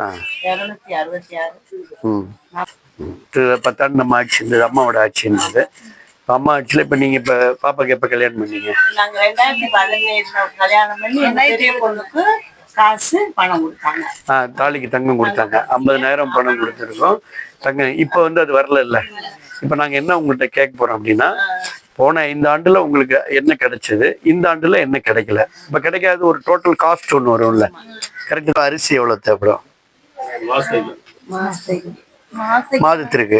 ஆ. இருநூத்தி அறுபத்தி ஆறு. பத்தாண்டு நம்ம ஆட்சி இருந்தது அம்மாவோட ஆட்சி இருந்தது அம்மா ஆட்சியில் இப்போ நீங்கள் இப்போ பாப்பாக்கு எப்போ கல்யாணம் பண்ணீங்க? நாங்க ரெண்டாயிரத்தி பதினேழுல கல்யாணம் பண்ணி எங்க பெரிய பொண்ணுக்கு காசு பணம் கொடுத்தாங்க. ஆ தாலிக்கு தங்கம் கொடுத்தாங்க. ஐம்பதனாயிரம் பணம் கொடுத்துருக்கோம். தங்கம் இப்போ வந்து அது வரல இல்லை இப்போ நாங்கள் என்ன உங்கள்கிட்ட கேட்க போகிறோம் அப்படின்னா போன ஐந்து ஆண்டுல உங்களுக்கு என்ன கிடைச்சது? இந்த ஆண்டுல என்ன கிடைக்கல? இப்போ கிடைக்காத ஒரு டோட்டல் காஸ்ட் ஒன்று வரும்ல. கரெக்டாக அரிசி எவ்வளோ தேவைப்படும்? மாதத்திற்கு.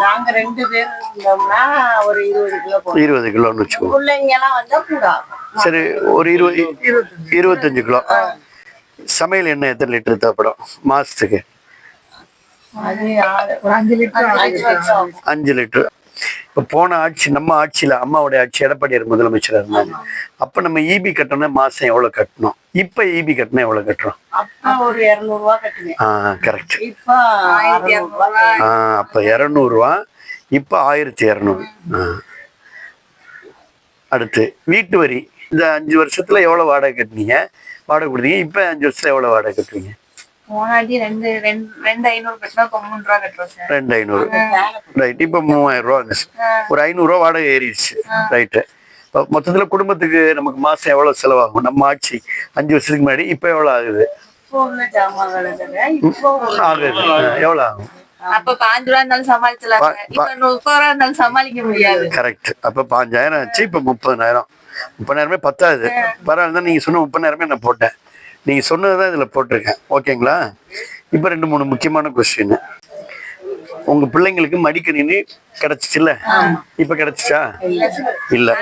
நாங்க ரெண்டு பேர் இருந்தோம்னா ஒரு இருபது கிலோ போடுவோம். இருபது கிலோன்னு வச்சுக்கோங்க பிள்ளைங்க எல்லாம் வந்தா கூட ஆகும் சரி ஒரு இருபது இருபத்தஞ்சு. கிலோ. சமையல் எண்ணெய் எத்தனை லிட்டர் தேவைப்படும்? மாசத்துக்கு அஞ்சு லிட்டர் இப்போ போன ஆட்சி நம்ம ஆட்சியில அம்மாவுடைய ஆட்சி எடப்பாடியார் முதலமைச்சராக இருந்தாங்க அப்ப நம்ம இபி கட்டணும் மாசம் எவ்வளவு கட்டணும்? இப்ப இபி கட்டணும் எவ்வளவு கட்டுறோம்? அப்ப ஒரு இருநூறு ரூபா கட்டுவேன் ஆ கரெக்ட் இப்ப ஆயிரத்தி இரநூறுவா. ஆ அப்ப இரநூறுவா இப்ப ஆயிரத்தி இரநூறு. ஆ. அடுத்து வீட்டு வரி. இந்த அஞ்சு வருஷத்துல எவ்வளவு வாடகை கட்டுனீங்க? வாடகை கொடுத்தீங்க இப்ப அஞ்சு வருஷத்துல எவ்வளவு வாடகை கட்டுறீங்க போனாட்டி ரெண்டு ஐநூறு கட்டினா இப்போ மூணு ரூபா கட்டுறோம் சார். ரெண்டு ஐநூறு. ரைட் இப்போ மூவாயிரம் ரூபா ஒரு ஐநூறுரூவா வாடகை ஏறிடுச்சு. ரைட்டு மொத்தத்தில் குடும்பத்துக்கு நமக்கு மாதம் எவ்வளோ செலவாகும்? நம்ம ஆட்சி அஞ்சு வருஷத்துக்கு முன்னாடி இப்போ எவ்வளோ ஆகுது? ஆகுது. எவ்வளோ ஆகும்? அப்ப பாஞ்சு ரூபா இருந்தாலும் சமாளிச்சலாம் முப்பது ரூபா இருந்தாலும் சமாளிக்க முடியாது. கரெக்ட் அப்போ பாஞ்சாயிரம் ஆச்சு இப்போ முப்பதாயிரம் முப்பதாயிரமே பத்தாது. பரவாயில்ல தான் நீங்கள் சொன்ன முப்பதாயிரமே நான் போட்டேன். நீங்கள் சொன்னது தான் இதில் போட்டிருக்கேன். ஓகேங்களா? இப்போ ரெண்டு மூணு முக்கியமான கொஸ்டின் உங்க பிள்ளைங்களுக்கு மடிக்கணினி கிடைச்சிச்சுல்ல? இப்ப கிடைச்சிச்சா? இல்ல.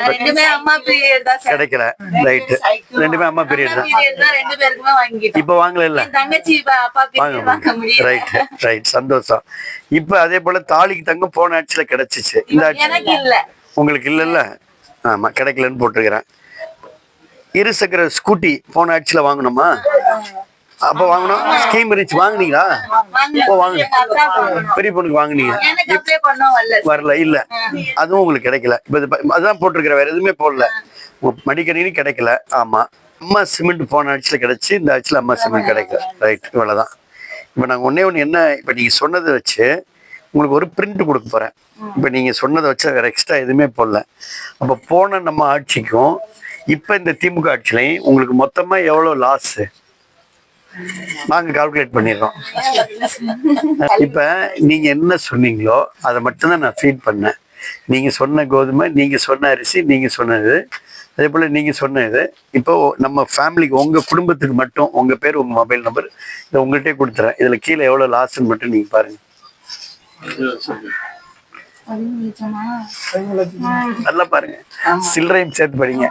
கிடைக்கல. ரைட்டு ரெண்டுமே அம்மா பீரியட் தான். இப்ப வாங்கல இல்ல ரைட் ரைட் சந்தோஷம். இப்ப அதே போல தாலிக்கு தங்கம் போன ஆட்சியில கிடைச்சிச்சு. இந்த ஆட்சி இல்ல. உங்களுக்கு இல்லைல்ல? ஆமா கிடைக்கலன்னு போட்டிருக்கிறேன். இரு சக்கர ஸ்கூட்டி போன ஆட்சியில வாங்கணுமா? அப்ப வாங்கணும் ஸ்கீம் இருந்துச்சு. வாங்குனீங்களா? ஓ வாங்க. பெரிய பொண்ணுக்கு வாங்குனீங்க. வரல. இல்ல. அதுவும் உங்களுக்கு கிடைக்கல. இப்ப அதான் போட்டிருக்கிற வேற எதுவுமே போடல. மடிக்கணினி கிடைக்கல. ஆமா. அம்மா சிமெண்ட் போன ஆட்சியில கிடைச்சு இந்த ஆட்சியில அம்மா சிமெண்ட் கிடைக்கல. ரைட் இவ்வளவுதான். இப்ப நாங்க ஒண்ணே ஒண்ணு என்ன இப்ப நீங்க சொன்னதை வச்சு உங்களுக்கு ஒரு பிரிண்ட் கொடுக்க போறேன். இப்ப நீங்க சொன்னதை வச்சு வேற எக்ஸ்ட்ரா எதுவுமே போடல. அப்ப போன நம்ம ஆட்சிக்கும் இப்ப இந்த திமுக ஆட்சியிலையும் உங்களுக்கு மொத்தமா எவ்வளவு லாஸ் நாங்க கால்குலேட் பண்ணிடுறோம். இப்ப நீங்க என்ன சொன்னீங்களோ அதை மட்டும்தான் நான் ஃபீட் பண்ணேன். நீங்க சொன்ன கோதுமை நீங்க சொன்ன அரிசி நீங்க சொன்னது அதே போல நீங்க சொன்னது இப்போ நம்ம ஃபேமிலிக்கு உங்க குடும்பத்துக்கு மட்டும் உங்க பேர் உங்க மொபைல் நம்பர் இதை உங்கள்கிட்டயே கொடுத்துறேன். இதுல கீழே எவ்வளவு லாஸ்ன்னு மட்டும் நீங்க பாருங்க. நல்லா பாருங்க. சில்லறையும் சேர்த்து படிங்க.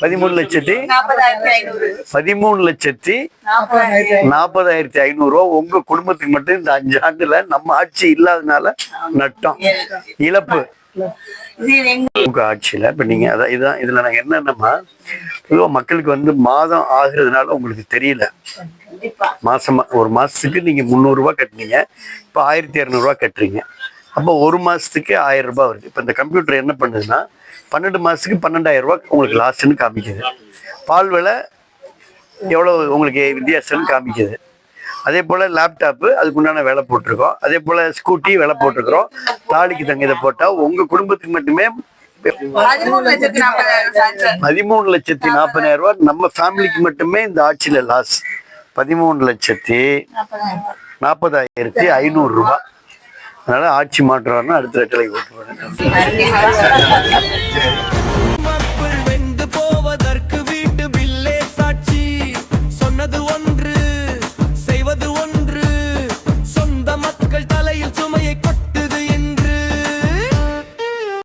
பதிமூணு லட்சத்தி? பதிமூணு லட்சத்தி? நாற்பதாயிரத்தி நாற்பதாயிரத்தி ஐநூறு. ரூபா உங்க குடும்பத்துக்கு மட்டும் இந்த அஞ்சு ஆண்டுல நம்ம ஆட்சி இல்லாதனால நட்டம். இழப்பு. திமுக ஆட்சியில இப்ப நீங்க அதான் இதான் இதுல நாங்க என்னன்னா பொதுவாக மக்களுக்கு வந்து மாதம் ஆகுறதுனால உங்களுக்கு தெரியல. மாசமா ஒரு மாசத்துக்கு நீங்க முந்நூறு ரூபாய் இப்போ இப்ப ஆயிரத்தி இரநூறுவா கட்டுறீங்க. அப்போ ஒரு மாசத்துக்கு ஆயிரம் ரூபாய் வருது. இப்ப இந்த கம்ப்யூட்டர் என்ன பண்ணுதுன்னா பன்னெண்டு மாசத்துக்கு பன்னெண்டாயிரம் ரூபாய் உங்களுக்கு லாஸ்ட்னு காமிக்குது. பால் விலை எவ்வளவு உங்களுக்கு வித்தியாசம்னு காமிக்குது. அதே போல் லேப்டாப்பு அதுக்குண்டான வேலை போட்டிருக்கோம். அதே போல் ஸ்கூட்டி வேலை போட்டிருக்கிறோம். தாலிக்கு தங்க இதை போட்டால் உங்கள் குடும்பத்துக்கு மட்டுமே பதிமூணு லட்சத்தி நாற்பதாயிரம் ரூபாய். நம்ம ஃபேமிலிக்கு மட்டுமே இந்த ஆட்சியில் லாஸ் பதிமூணு லட்சத்தி நாற்பதாயிரத்தி ஐநூறு ரூபாய். அதனால ஆட்சி மாற்றுவார்னா அடுத்த இடத்துல ஓட்டுவாங்க போவதற்கு வீட்டு பில்லே சாட்சி சொன்னது ஒன்று.